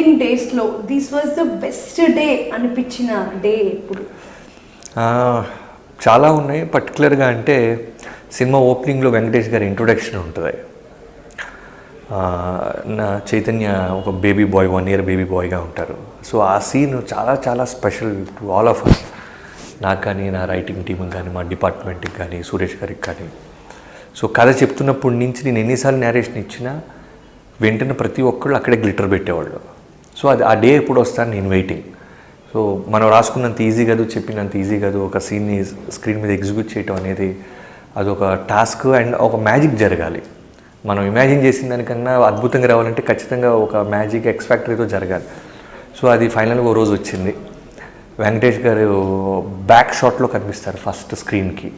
Shooting డేస్లో this was the best day అనిపించిన day ఎప్పుడు? చాలా ఉన్నాయి. పర్టికులర్గా అంటే సినిమా ఓపెనింగ్లో వెంకటేష్ గారి ఇంట్రొడక్షన్ ఉంటుంది. నా చైతన్య ఒక baby boy one year baby బాయ్గా ఉంటారు. సో ఆ సీన్ చాలా చాలా special to all of us నాకు కానీ నా రైటింగ్ టీమ్ కానీ మా డిపార్ట్మెంట్కి కానీ సురేష్ గారికి కానీ. సో కథ చెప్తున్నప్పటి నుంచి నేను ఎన్నిసార్లు నేరేషన్ ఇచ్చినా వెంటనే ప్రతి ఒక్కళ్ళు అక్కడే గ్లిటర్ పెట్టేవాళ్ళు. సో అది ఆ డే ఎప్పుడు వస్తాను నేను వెయిటింగ్ సో మనం రాసుకున్నంత ఈజీ కాదు చెప్పినంత ఈజీ కాదు ఒక సీన్ని స్క్రీన్ మీద ఎగ్జిక్యూట్ చేయటం అనేది అదొక టాస్క్ అండ్ ఒక మ్యాజిక్ జరగాలి. మనం ఇమాజిన్ చేసిన దానికన్నా అద్భుతంగా రావాలంటే ఖచ్చితంగా ఒక మ్యాజిక్ ఎక్స్ఫ్యాక్టరీతో జరగాలి. సో అది ఫైనల్గా ఓ రోజు వచ్చింది. వెంకటేష్ గారు బ్యాక్ షాట్లో కనిపిస్తారు ఫస్ట్ స్క్రీన్కి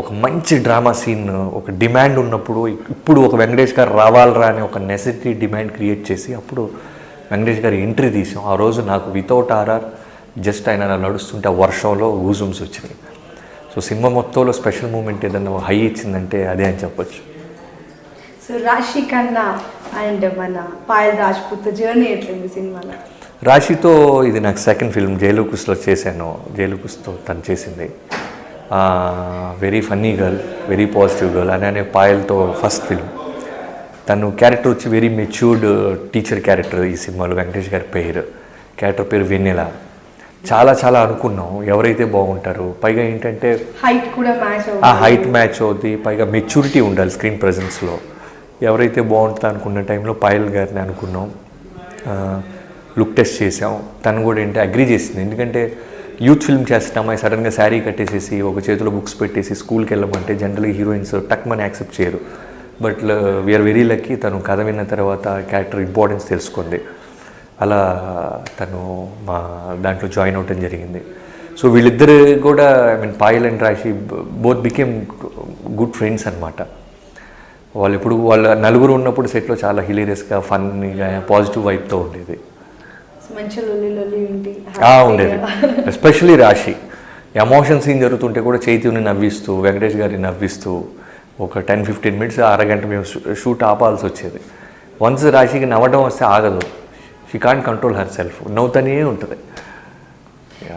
ఒక మంచి డ్రామా సీన్ ఒక డిమాండ్ ఉన్నప్పుడు ఇప్పుడు ఒక వెంకటేష్ గారు రావాలరా అనే ఒక నెసెసిటీ డిమాండ్ క్రియేట్ చేసి అప్పుడు వెంకటేష్ గారి ఎంట్రీ తీసాం. ఆ రోజు నాకు వితౌట్ ఆర్ఆర్ జస్ట్ ఆయన నడుస్తుంటే ఆ వర్షంలో ఊజుమ్స్ వచ్చినాయి. సో సినిమా మొత్తంలో స్పెషల్ మూమెంట్ ఏదన్నా హై ఇచ్చిందంటే అదే అని చెప్పొచ్చు. సో రాశి ఖన్నా అండ్ మన పాయల్ రాజ్పుత్ జర్నీ ఎట్లుంది సినిమాలో? రాశితో ఇది నాకు సెకండ్ ఫిల్మ్ జైలుకుస్లో చేశాను. జైలుకుస్తో తను చేసింది. Very funny girl very positive girl అని అనే పాయల్తో ఫస్ట్ ఫిల్మ్ తను క్యారెక్టర్ వచ్చి వెరీ మెచ్యూర్డ్ టీచర్ క్యారెక్టర్ ఈ సినిమాలో. వెంకటేష్ గారి పేరు. క్యారెక్టర్ పేరు వెన్నెల. చాలా చాలా అనుకున్నాం. ఎవరైతే బాగుంటారు. పైగా ఏంటంటే హైట్ కూడా మ్యాచ్ ఆ హైట్ మ్యాచ్ అవుద్ది. పైగా మెచ్యూరిటీ ఉండాలి స్క్రీన్ ప్రజెన్స్లో ఎవరైతే బాగుంటుందో అనుకున్న టైంలో పాయల్ గారిని అనుకున్నాం. లుక్ టెస్ట్ చేసాం తను కూడా ఏంటి అగ్రి చేసింది. ఎందుకంటే యూత్ ఫిల్మ్ చేస్తున్న అమ్మాయి సడన్గా శారీ కట్టేసేసి ఒక చేతిలో బుక్స్ పెట్టేసి స్కూల్కి వెళ్ళమంటే జనరల్గా హీరోయిన్స్ టక్ మని యాక్సెప్ట్ చేయరు. But we are very lucky తను కథ విన్న తర్వాత క్యారెక్టర్ ఇంపార్టెన్స్ తెలుసుకుంది. అలా తను మా దాంట్లో జాయిన్ అవటం జరిగింది. సో వీళ్ళిద్దరు కూడా I mean Payal and Raashi both became good friends అనమాట వాళ్ళు ఇప్పుడు వాళ్ళ నలుగురు ఉన్నప్పుడు సెట్లో చాలా హిలీరియస్గా ఫన్నీగా పాజిటివ్ వైబ్తో ఉండేది. ఉండేది. ఎస్పెషలీ రాశి. ఎమోషన్ సీన్ జరుగుతుంటే కూడా చైతన్యని నవ్విస్తూ వెంకటేష్ గారిని నవ్విస్తూ ఒక టెన్ ఫిఫ్టీన్ మినిట్స్ అరగంట మేము షూట్ ఆపాల్సి వచ్చేది. వన్స్ రాశికి నవ్వడం వస్తే ఆగదు. She can't control herself నవ్వుతూనే ఉంటుంది.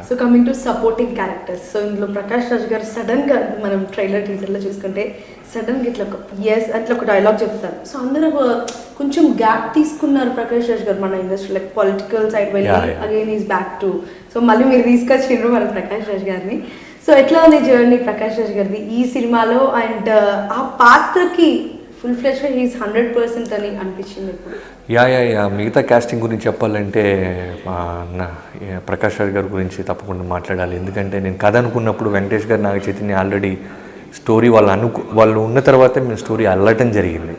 So coming to supporting characters so ఇందులో ప్రకాష్ రాజ్ గారు సడన్గా మనం ట్రైలర్ టీజర్లో చూసుకుంటే సడన్గా ఇట్లా ఒక ఎస్ అట్లా ఒక డైలాగ్ చెప్తారు. సో అందరూ కొంచెం గ్యాప్ తీసుకున్నారు ప్రకాష్ రాజ్ గారు మన ఇండస్ట్రీ లైక్ పొలిటికల్ సైడ్ వెళ్ళి. Again is back to so మళ్ళీ మీరు తీసుకొచ్చిండ్రు మన ప్రకాష్ రాజ్ గారిని. సో ఎట్లా ఉంది జర్నీ ప్రకాష్ రాజ్ గారిది? ఈ సినిమాలో అండ్ ఆ పాత్రకి full flesh he's hundred percent అని అనిపించింది యా యా యా. మిగతా కాస్టింగ్ గురించి చెప్పాలంటే ప్రకాష్ రాజ్ గారి గురించి తప్పకుండా మాట్లాడాలి. ఎందుకంటే నేను కథ అనుకున్నప్పుడు వెంకటేష్ గారు నాగ చైతన్య ఆల్రెడీ స్టోరీ వాళ్ళు అనుకు వాళ్ళు ఉన్న తర్వాతే మేము స్టోరీ అల్లటం జరిగింది.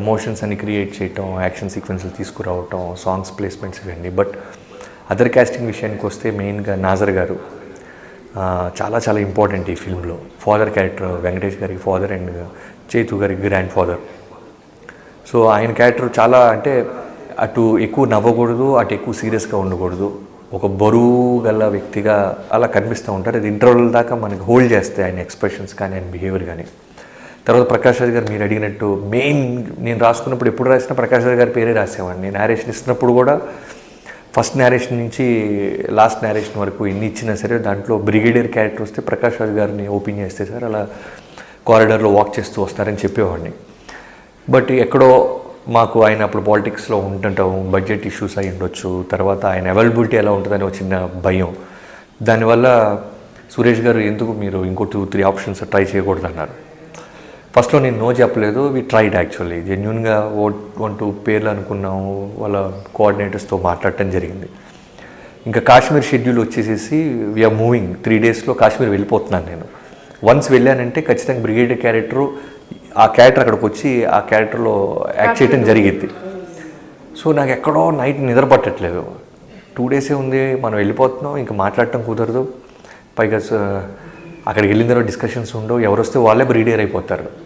ఎమోషన్స్ అని క్రియేట్ చేయటం యాక్షన్ సీక్వెన్స్లు తీసుకురావటం సాంగ్స్ ప్లేస్మెంట్స్ ఇవన్నీ. బట్ అదర్ కాస్టింగ్ విషయానికి వస్తే మెయిన్గా నాజర్ గారు. చాలా చాలా ఇంపార్టెంట్ ఈ ఫిల్మ్లో. ఫాదర్ క్యారెక్టర్ వెంకటేష్ గారికి ఫాదర్ అండ్ చేతు గారికి గ్రాండ్ ఫాదర్ సో ఆయన క్యారెక్టర్ చాలా అంటే అటు ఎక్కువ నవ్వకూడదు అటు ఎక్కువ సీరియస్గా ఉండకూడదు. ఒక బరువు గల వ్యక్తిగా అలా కనిపిస్తూ ఉంటారు. అది ఇంటర్వల్ దాకా మనకి హోల్డ్ చేస్తాయి ఆయన ఎక్స్ప్రెషన్స్ కానీ ఆయన బిహేవియర్ కానీ. తర్వాత ప్రకాష్ రాజ్ గారు మీరు అడిగినట్టు మెయిన్ నేను రాసుకున్నప్పుడు ఎప్పుడు రాసినా ప్రకాష్ రాజ్ గారి పేరే రాసేవాడిని. నేను నేరేషన్ ఇస్తున్నప్పుడు కూడా ఫస్ట్ నేరేషన్ నుంచి లాస్ట్ నేరేషన్ వరకు ఎన్ని ఇచ్చినా సరే దాంట్లో బ్రిగేడియర్ క్యారెక్టర్ వస్తే ప్రకాష్ రాజ్ గారిని ఓపెన్ చేస్తే సార్ అలా కారిడార్లో వాక్ చేస్తూ వస్తారని చెప్పేవాడిని. బట్ ఎక్కడో మాకు ఆయన అప్పుడు పాలిటిక్స్లో ఉంటుంటాము బడ్జెట్ ఇష్యూస్ అయి ఉండొచ్చు తర్వాత ఆయన అవైలబిలిటీ ఎలా ఉంటుందని ఒక చిన్న భయం. దానివల్ల సురేష్ గారు ఎందుకు మీరు ఇంకో టూ త్రీ ఆప్షన్స్ ట్రై చేయకూడదు అన్నారు ఫస్ట్లో నేను నో చెప్పలేదు. వి ట్రైడ్ యాక్చువల్లీ జెన్యున్గా ఓ వన్ టూ పేర్లు అనుకున్నాము. వాళ్ళ కోఆర్డినేటర్స్తో మాట్లాడటం జరిగింది. ఇంకా కాశ్మీర్ షెడ్యూల్ వచ్చేసేసి వీఆర్ మూవింగ్ త్రీ డేస్లో కాశ్మీర్ వెళ్ళిపోతున్నాను నేను. వన్స్ వెళ్ళానంటే ఖచ్చితంగా బ్రిగేడ్ క్యారెక్టరు ఆ క్యారెక్టర్ అక్కడికి వచ్చి ఆ క్యారెక్టర్లో యాక్ట్ చేయడం జరిగింది. సో నాకు ఎక్కడో నైట్ నిద్ర పట్టట్లేదు. టూ డేసే ఉంది. మనం వెళ్ళిపోతున్నాం. ఇంకా మాట్లాడటం కుదరదు. పైగా అక్కడికి వెళ్ళిన తర్వాత డిస్కషన్స్ ఉండవు. ఎవరు వస్తే వాళ్ళే బ్రీడియర్ అయిపోతారు.